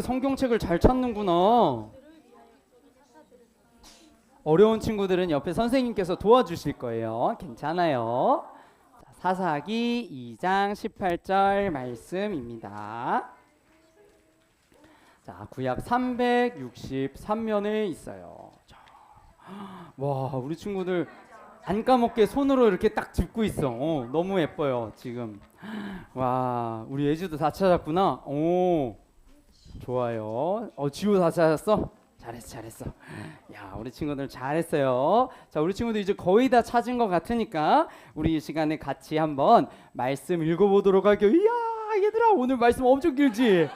성경책을 잘 찾는구나. 어려운 친구들은 옆에 선생님께서 도와주실 거예요. 괜찮아요. 자, 사사기 2장 18절 말씀입니다. 자, 구약 363면에 있어요. 자, 와, 우리 친구들 안 까먹게 손으로 이렇게 딱 짚고 있어. 어, 너무 예뻐요, 지금. 와, 우리 예주도 다 찾았구나. 오, 좋아요. 어, 지호 다 찾았어? 잘했어, 잘했어. 야, 우리 친구들 잘했어요. 자, 우리 친구들 이제 거의 다 찾은 것 같으니까 우리 이 시간에 같이 한번 말씀 읽어보도록 할게요. 이야, 얘들아, 오늘 말씀 엄청 길지?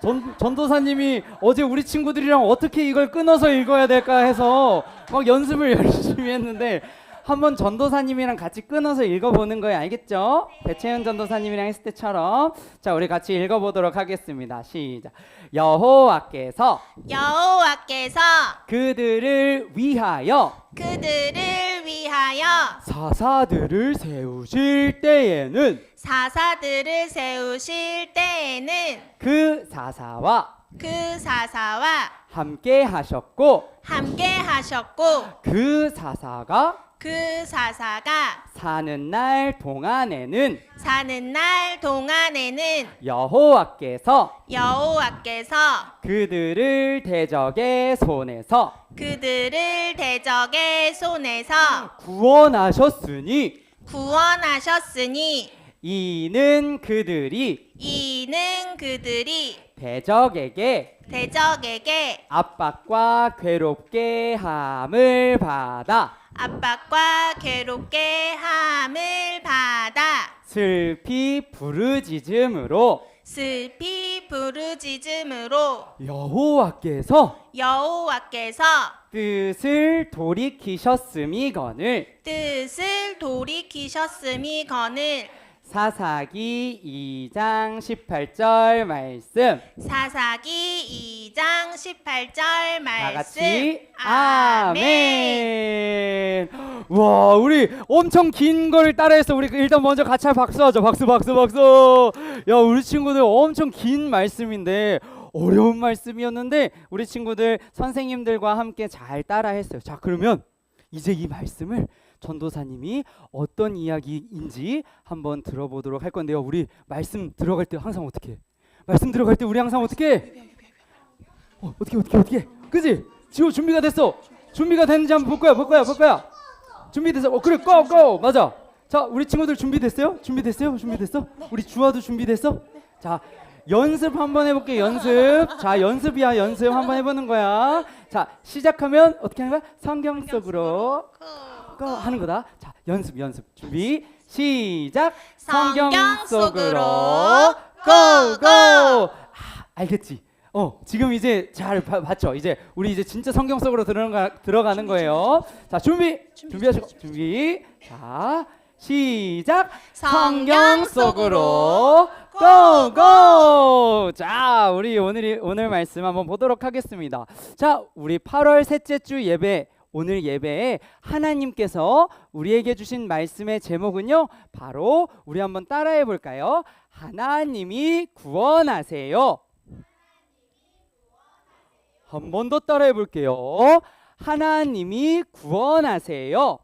전, 전도사님이 어제 우리 친구들이랑 어떻게 이걸 끊어서 읽어야 될까 해서 막 연습을 열심히 했는데 한번 전도사님이랑 같이 끊어서 읽어보는 거예요. 알겠죠? 배채연 전도사님이랑 했을 때처럼 자 우리 같이 읽어보도록 하겠습니다. 시작. 여호와께서 여호와께서 그들을 위하여 그들을 위하여 사사들을 세우실 때에는 사사들을 세우실 때에는 그 사사와 그 사사와 함께 하셨고 함께 하셨고 그 사사가 그 사사가 사는 날 동안에는 사는 날 동안에는 여호와께서 여호와께서 그들을 대적의 손에서 그들을 대적의 손에서 구원하셨으니 구원하셨으니 이는 그들이 이는 그들이 대적에게 대적에게 압박과 괴롭게 함을 받아 압박과 괴롭게 함을 받아. 슬피 부르짖음으로. 슬피 부르짖음으로. 여호와께서 여호와께서 뜻을 돌이키셨음이거늘. 뜻을 돌이키셨음이거늘 사사기 2장 18절 말씀 사사기 2장 18절 다 말씀 같이 아멘. 와, 우리 엄청 긴 거를 따라했어. 우리 일단 먼저 같이 박수 하죠. 박수, 박수, 박수. 야, 우리 친구들 엄청 긴 말씀인데 어려운 말씀이었는데 우리 친구들 선생님들과 함께 잘 따라했어요. 자, 그러면 이제 이 말씀을 전도사님이 어떤 이야기인지 한번 들어보도록 할 건데요. 우리 말씀 들어갈 때 항상 어떻게? 해? 말씀 들어갈 때 우리 항상 어떻게? 해? 어, 어떻게 어떻게 어떻게? 그지? 지호 준비가 됐어. 준비가 됐는지 한번 볼 거야, 볼 거야, 볼 거야. 준비됐어. 어, 그래, 고, 고, 맞아. 자, 우리 친구들 준비됐어요? 준비됐어요? 준비됐어? 우리 주아도 준비됐어? 자, 연습 한번 해볼게. 연습. 자, 연습이야, 연습 한번 해보는 거야. 자, 시작하면 어떻게 하는 거야? 성경 속으로 고 하는 거다. 자, 연습, 연습. 준비, 시작. 성경 속으로 고, 고. 아, 알겠지? 어, 지금 이제 잘 봐- 봤죠? 이제 우리 이제 진짜 성경 속으로 들어가, 들어가는 거예요. 자, 준비, 준비하시고, 준비. 자, 시작. 성경 속으로 고고. 자, 우리 오늘 오늘 말씀 한번 보도록 하겠습니다. 자, 우리 8월 셋째 주 예배 오늘 예배에 하나님께서 우리에게 주신 말씀의 제목은요. 바로 우리 한번 따라해 볼까요? 하나님이 구원하세요. 한 번 더 따라해 볼게요. 하나님이 구원하세요.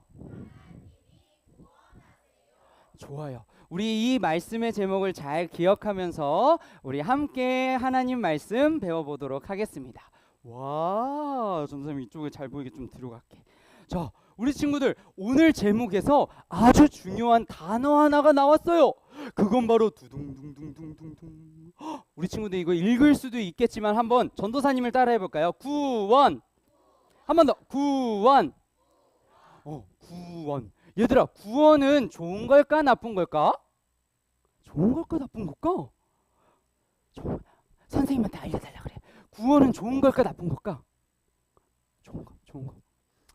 좋아요. 우리 이 말씀의 제목을 잘 기억하면서 우리 함께 하나님 말씀 배워보도록 하겠습니다. 와, 전사님 이쪽에 잘 보이게 좀 뒤로 갈게. 자, 우리 친구들 오늘 제목에서 아주 중요한 단어 하나가 나왔어요. 그건 바로 두둥둥둥둥둥둥. 헉, 우리 친구들 이거 읽을 수도 있겠지만 한번 전도사님을 따라해 볼까요? 구원. 한 번 더. 구원. 어, 구원. 얘들아, 구원은 좋은 걸까 나쁜 걸까? 좋은 걸까 나쁜 걸까? 좋은- 선생님한테 알려달라 그래. 구원은 좋은 걸까 나쁜 걸까? 좋은 거, 좋은 거.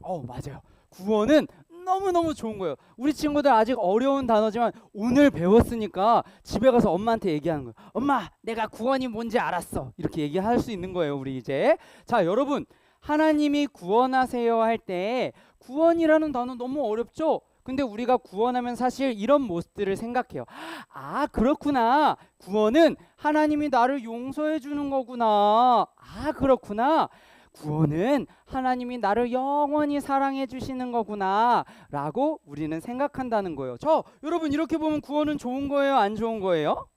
어, 맞아요. 구원은 너무 너무 좋은 거예요. 우리 친구들 아직 어려운 단어지만 오늘 배웠으니까 집에 가서 엄마한테 얘기하는 거예요. 엄마, 내가 구원이 뭔지 알았어. 이렇게 얘기할 수 있는 거예요. 우리 이제. 자, 여러분, 하나님이 구원하세요 할 때 구원이라는 단어 너무 어렵죠? 근데 우리가 구원하면 사실 이런 모습들을 생각해요. 아, 그렇구나. 구원은 하나님이 나를 용서해 주는 거구나. 아, 그렇구나. 구원은 하나님이 나를 영원히 사랑해 주시는 거구나. 라고 우리는 생각한다는 거예요. 저, 여러분, 이렇게 보면 구원은 좋은 거예요? 안 좋은 거예요?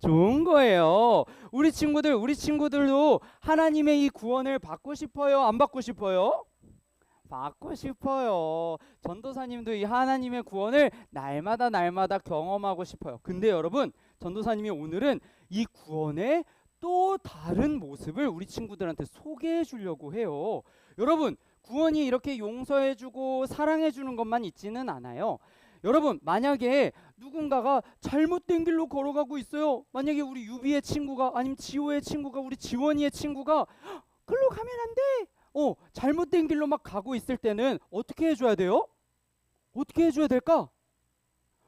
좋은 거예요. 우리 친구들, 우리 친구들도 하나님의 이 구원을 받고 싶어요? 안 받고 싶어요? 받고 싶어요. 전도사님도 이 하나님의 구원을 날마다 날마다 경험하고 싶어요. 근데 여러분, 전도사님이 오늘은 이 구원의 또 다른 모습을 우리 친구들한테 소개해 주려고 해요. 여러분, 구원이 이렇게 용서해 주고 사랑해 주는 것만 있지는 않아요. 여러분, 만약에 누군가가 잘못된 길로 걸어가고 있어요. 만약에 우리 유비의 친구가 아니면 지호의 친구가 우리 지원이의 친구가 "헉, 글로 가면 안 돼. 어, 잘못된 길로 막 가고 있을 때는 어떻게 해줘야 돼요? 어떻게 해줘야 될까?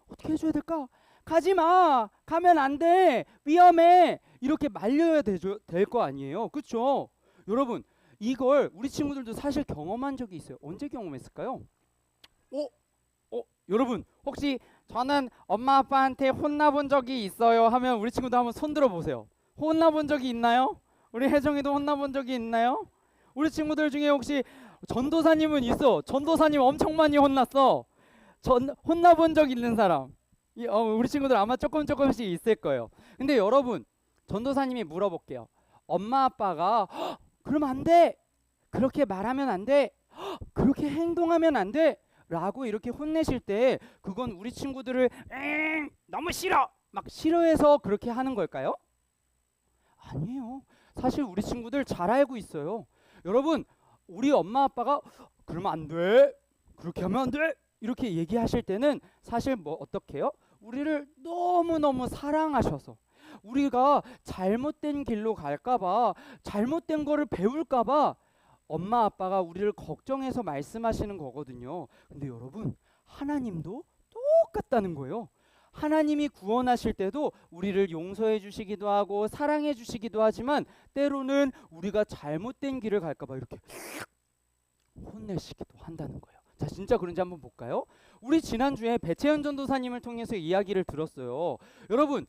어떻게 해줘야 될까? 가지 마. 가면 안 돼. 위험해. 이렇게 말려야 될 거 아니에요. 그렇죠? 여러분, 이걸 우리 친구들도 사실 경험한 적이 있어요. 언제 경험했을까요? 어? 어, 여러분, 혹시 저는 엄마 아빠한테 혼나본 적이 있어요 하면 우리 친구들 한번 손 들어 보세요. 혼나본 적이 있나요? 우리 혜정이도 혼나본 적이 있나요? 우리 친구들 중에 혹시 전도사님은 있어. 전도사님 엄청 많이 혼났어. 전 혼나본 적 있는 사람. 이, 어, 우리 친구들 아마 조금 조금씩 있을 거예요. 근데 여러분, 전도사님이 물어볼게요. 엄마 아빠가 "헉, 그러면 안 돼. 그렇게 말하면 안 돼. 헉, 그렇게 행동하면 안 돼. 라고 이렇게 혼내실 때 그건 우리 친구들을 엥, 너무 싫어. 막 싫어해서 그렇게 하는 걸까요? 아니에요. 사실 우리 친구들 잘 알고 있어요. 여러분, 우리 엄마 아빠가 그러면 안 돼. 그렇게 하면 안 돼. 이렇게 얘기하실 때는 사실 뭐 어떻게요? 우리를 너무너무 사랑하셔서 우리가 잘못된 길로 갈까봐 잘못된 거를 배울까봐 엄마 아빠가 우리를 걱정해서 말씀하시는 거거든요. 근데 여러분 하나님도 똑같다는 거예요. 하나님이 구원하실 때도 우리를 용서해 주시기도 하고 사랑해 주시기도 하지만 때로는 우리가 잘못된 길을 갈까 봐 이렇게 혼내시기도 한다는 거예요. 자, 진짜 그런지 한번 볼까요? 우리 지난주에 배채연 전도사님을 통해서 이야기를 들었어요. 여러분,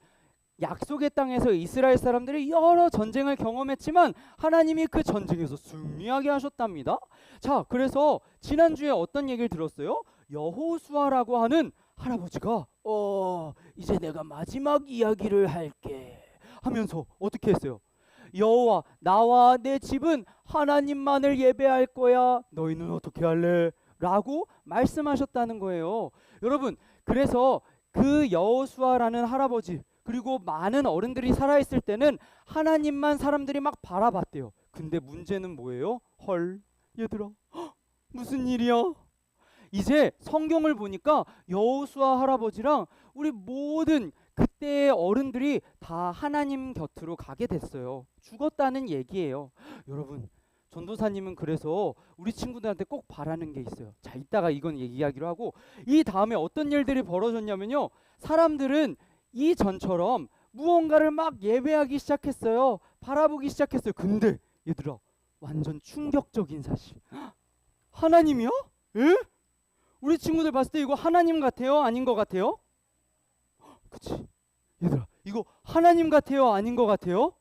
약속의 땅에서 이스라엘 사람들이 여러 전쟁을 경험했지만 하나님이 그 전쟁에서 승리하게 하셨답니다. 자, 그래서 지난주에 어떤 얘기를 들었어요? 여호수아라고 하는 할아버지가 어, 이제 내가 마지막 이야기를 할게 하면서 어떻게 했어요? 여호와 나와 내 집은 하나님만을 예배할 거야. 너희는 어떻게 할래? 라고 말씀하셨다는 거예요. 여러분, 그래서 그 여호수아라는 할아버지 그리고 많은 어른들이 살아 있을 때는 하나님만 사람들이 막 바라봤대요. 근데 문제는 뭐예요? 헐, 얘들아, 헉, 무슨 일이야? 이제 성경을 보니까 여호수아 할아버지랑 우리 모든 그때의 어른들이 다 하나님 곁으로 가게 됐어요. 죽었다는 얘기예요. 여러분, 전도사님은 그래서 우리 친구들한테 꼭 바라는 게 있어요. 자, 이따가 이건 얘기하기로 하고 이 다음에 어떤 일들이 벌어졌냐면요. 사람들은 이 전처럼 무언가를 막 예배하기 시작했어요. 바라보기 시작했어요. 근데 얘들아, 완전 충격적인 사실. 헉, 하나님이요? 에? 우리 친구들 봤을 때 이거 하나님 같아요? 아닌 것 같아요? 그치? 얘들아, 이거 하나님 같아요? 아닌 것 같아요?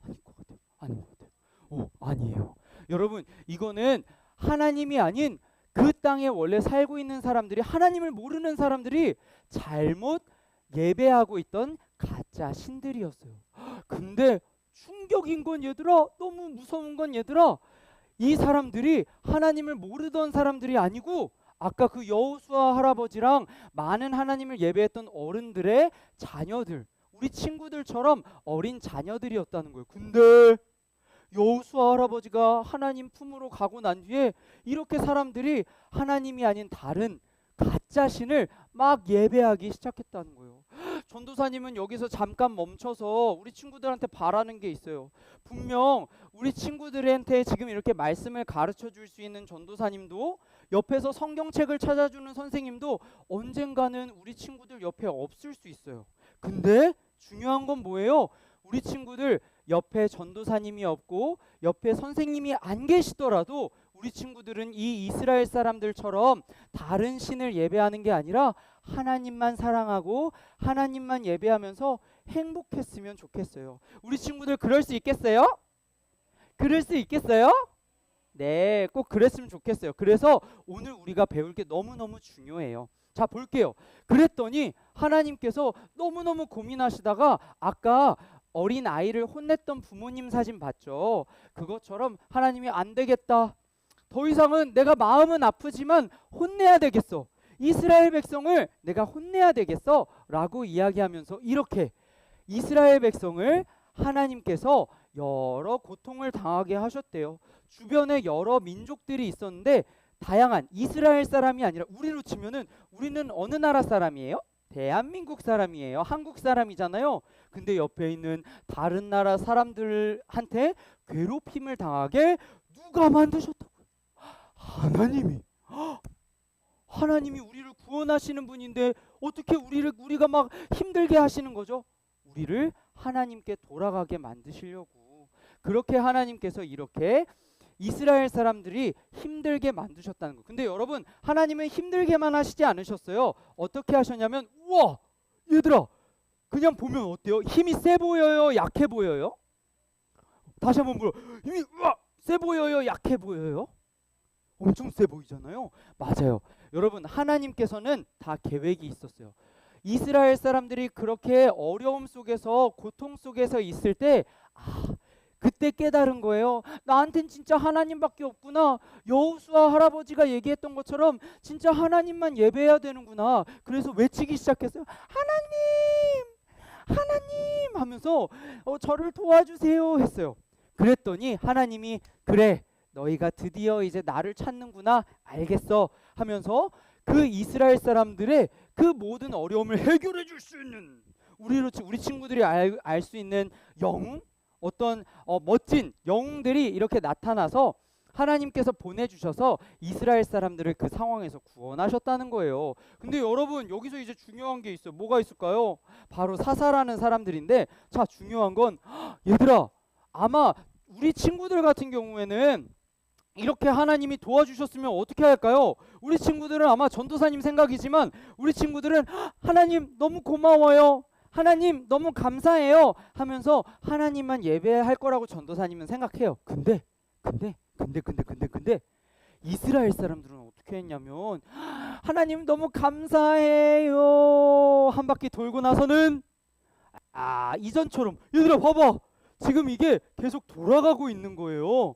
아닌 것 같아요. 아닌 것 같아요. 어, 아니에요. 여러분, 이거는 하나님이 아닌 그 땅에 원래 살고 있는 사람들이 하나님을 모르는 사람들이 잘못 예배하고 있던 가짜 신들이었어요. 근데 충격인 건 얘들아, 너무 무서운 건 얘들아, 이 사람들이 하나님을 모르던 사람들이 아니고 아까 그 여호수아 할아버지랑 많은 하나님을 예배했던 어른들의 자녀들, 우리 친구들처럼 어린 자녀들이었다는 거예요. 근데 여호수아 할아버지가 하나님 품으로 가고 난 뒤에 이렇게 사람들이 하나님이 아닌 다른 가짜 신을 막 예배하기 시작했다는 거예요. 전도사님은 여기서 잠깐 멈춰서 우리 친구들한테 바라는 게 있어요. 분명 우리 친구들한테 지금 이렇게 말씀을 가르쳐 줄 수 있는 전도사님도 옆에서 성경책을 찾아주는 선생님도 언젠가는 우리 친구들 옆에 없을 수 있어요. 근데 중요한 건 뭐예요? 우리 친구들 옆에 전도사님이 없고 옆에 선생님이 안 계시더라도 우리 친구들은 이 이스라엘 사람들처럼 다른 신을 예배하는 게 아니라 하나님만 사랑하고 하나님만 예배하면서 행복했으면 좋겠어요. 우리 친구들 그럴 수 있겠어요? 그럴 수 있겠어요? 네, 꼭 그랬으면 좋겠어요. 그래서 오늘 우리가 배울 게 너무너무 중요해요. 자, 볼게요. 그랬더니 하나님께서 너무너무 고민하시다가 아까 어린 아이를 혼냈던 부모님 사진 봤죠. 그것처럼 하나님이 안 되겠다. 더 이상은 내가 마음은 아프지만 혼내야 되겠어. 이스라엘 백성을 내가 혼내야 되겠어. 라고 이야기하면서 이렇게 이스라엘 백성을 하나님께서 여러 고통을 당하게 하셨대요. 주변에 여러 민족들이 있었는데 다양한 이스라엘 사람이 아니라 우리로 치면은 우리는 어느 나라 사람이에요? 대한민국 사람이에요. 한국 사람이잖아요. 근데 옆에 있는 다른 나라 사람들한테 괴롭힘을 당하게 누가 만드셨다고요? 하나님이. 헉! 하나님이 우리를 구원하시는 분인데 어떻게 우리를 우리가 막 힘들게 하시는 거죠? 우리를 하나님께 돌아가게 만드시려고 그렇게 하나님께서 이렇게 이스라엘 사람들이 힘들게 만드셨다는 거. 근데 여러분 하나님은 힘들게만 하시지 않으셨어요. 어떻게 하셨냐면 우와 얘들아 그냥 보면 어때요? 힘이 세 보여요? 약해 보여요? 다시 한번 물어. 힘이 우와 세 보여요? 약해 보여요? 엄청 세 보이잖아요. 맞아요. 여러분 하나님께서는 다 계획이 있었어요. 이스라엘 사람들이 그렇게 어려움 속에서 고통 속에서 있을 때 아, 그때 깨달은 거예요. 나한텐 진짜 하나님밖에 없구나. 여호수아 할아버지가 얘기했던 것처럼 진짜 하나님만 예배해야 되는구나. 그래서 외치기 시작했어요. 하나님, 하나님 하면서 어, 저를 도와주세요 했어요. 그랬더니 하나님이 그래 너희가 드디어 이제 나를 찾는구나 알겠어 하면서 그 이스라엘 사람들의 그 모든 어려움을 해결해 줄 수 있는 우리로 치- 우리 친구들이 알 수 있는 영웅 어떤 어, 멋진 영웅들이 이렇게 나타나서 하나님께서 보내주셔서 이스라엘 사람들을 그 상황에서 구원하셨다는 거예요. 근데 여러분 여기서 이제 중요한 게 있어요. 뭐가 있을까요? 바로 사사라는 사람들인데 자 중요한 건 헉, 얘들아 아마 우리 친구들 같은 경우에는 이렇게 하나님이 도와주셨으면 어떻게 할까요? 우리 친구들은 아마 전도사님 생각이지만 우리 친구들은 "헉, 하나님 너무 고마워요. 하나님 너무 감사해요 하면서 하나님만 예배할 거라고 전도사님은 생각해요. 근데 근데 근데 근데 근데 근데 이스라엘 사람들은 어떻게 했냐면 하나님 너무 감사해요 한 바퀴 돌고 나서는 아 이전처럼 얘들아 봐봐 지금 이게 계속 돌아가고 있는 거예요.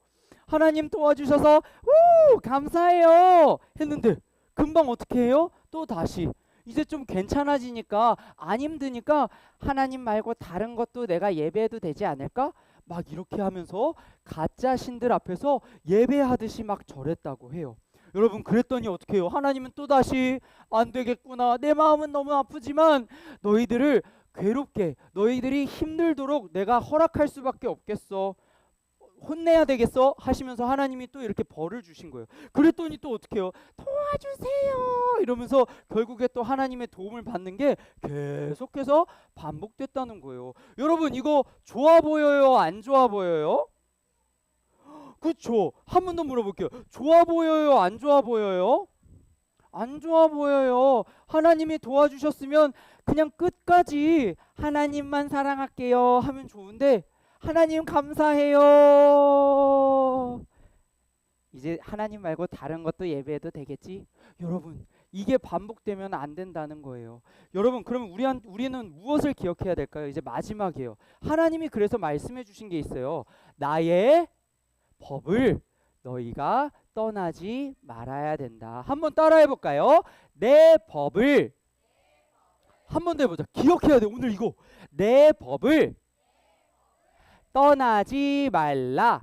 하나님 도와주셔서 우 감사해요 했는데 금방 어떻게 해요? 또 다시 이제 좀 괜찮아지니까 안 힘드니까 하나님 말고 다른 것도 내가 예배해도 되지 않을까? 막 이렇게 하면서 가짜 신들 앞에서 예배하듯이 막 절했다고 해요. 여러분 그랬더니 어떻게 해요? 하나님은 또 다시 안 되겠구나. 내 마음은 너무 아프지만 너희들을 괴롭게 너희들이 힘들도록 내가 허락할 수밖에 없겠어. 혼내야 되겠어 하시면서 하나님이 또 이렇게 벌을 주신 거예요. 그랬더니 또 어떻게 해요? 도와주세요 이러면서 결국에 또 하나님의 도움을 받는 게 계속해서 반복됐다는 거예요. 여러분 이거 좋아 보여요? 안 좋아 보여요? 그쵸? 한 번 더 물어볼게요. 좋아 보여요? 안 좋아 보여요? 안 좋아 보여요. 하나님이 도와주셨으면 그냥 끝까지 하나님만 사랑할게요 하면 좋은데 하나님 감사해요. 이제 하나님 말고 다른 것도 예배해도 되겠지? 여러분, 이게 반복되면 안 된다는 거예요. 여러분, 그러면 우리 한 우리는 무엇을 기억해야 될까요? 이제 마지막이에요. 하나님이 그래서 말씀해 주신 게 있어요. 나의 법을 너희가 떠나지 말아야 된다. 한번 따라해 볼까요? 내 법을 한번 더 해보자. 기억해야 돼. 오늘 이거 내 법을 떠나지 말라.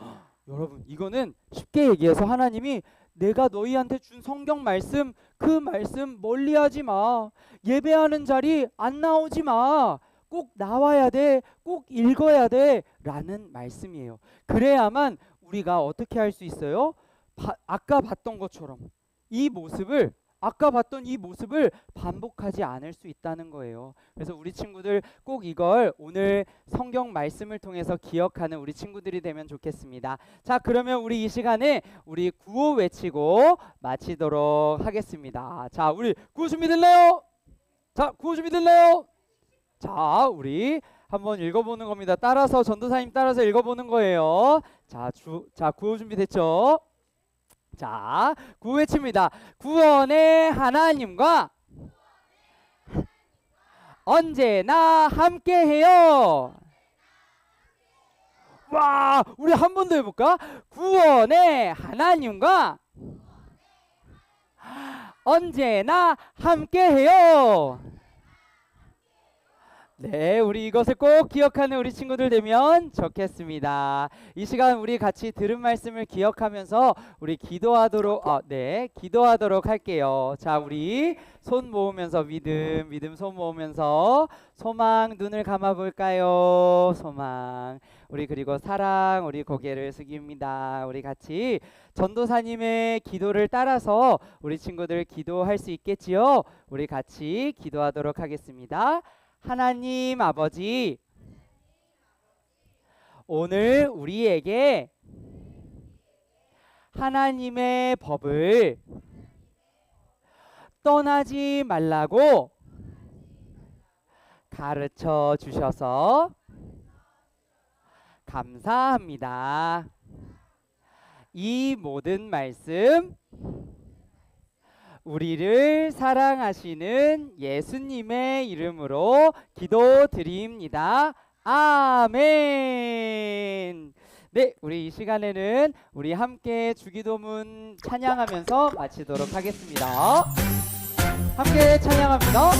헉, 여러분 이거는 쉽게 얘기해서 하나님이 내가 너희한테 준 성경 말씀 그 말씀 멀리하지 마. 예배하는 자리 안 나오지 마. 꼭 나와야 돼. 꼭 읽어야 돼. 라는 말씀이에요. 그래야만 우리가 어떻게 할 수 있어요? 바- 아까 봤던 것처럼 이 모습을 아까 봤던 이 모습을 반복하지 않을 수 있다는 거예요. 그래서 우리 친구들 꼭 이걸 오늘 성경 말씀을 통해서 기억하는 우리 친구들이 되면 좋겠습니다. 자, 그러면 우리 이 시간에 우리 구호 외치고 마치도록 하겠습니다. 자, 우리 구호 준비됐나요? 자, 구호 준비됐나요? 자, 우리 한번 읽어보는 겁니다. 따라서 전도사님 따라서 읽어보는 거예요. 자, 주, 자 구호 준비됐죠? 자, 구호 외칩니다. 구원의 하나님과 언제나 함께해요. 와, 우리 한 번 더 해볼까? 구원의 하나님과 언제나 함께해요. 네, 우리 이것을 꼭 기억하는 우리 친구들 되면 좋겠습니다. 이 시간 우리 같이 들은 말씀을 기억하면서 우리 기도하도록 아, 네, 기도하도록 할게요. 자, 우리 손 모으면서 믿음, 믿음 손 모으면서 소망 눈을 감아 볼까요? 소망. 우리 그리고 사랑 우리 고개를 숙입니다. 우리 같이 전도사님의 기도를 따라서 우리 친구들 기도할 수 있겠지요? 우리 같이 기도하도록 하겠습니다. 하나님 아버지, 오늘 우리에게 하나님의 법을 떠나지 말라고 가르쳐 주셔서 감사합니다. 이 모든 말씀 우리를 사랑하시는 예수님의 이름으로 기도드립니다. 아멘. 네, 우리 이 시간에는 우리 함께 주기도문 찬양하면서 마치도록 하겠습니다. 함께 찬양합니다.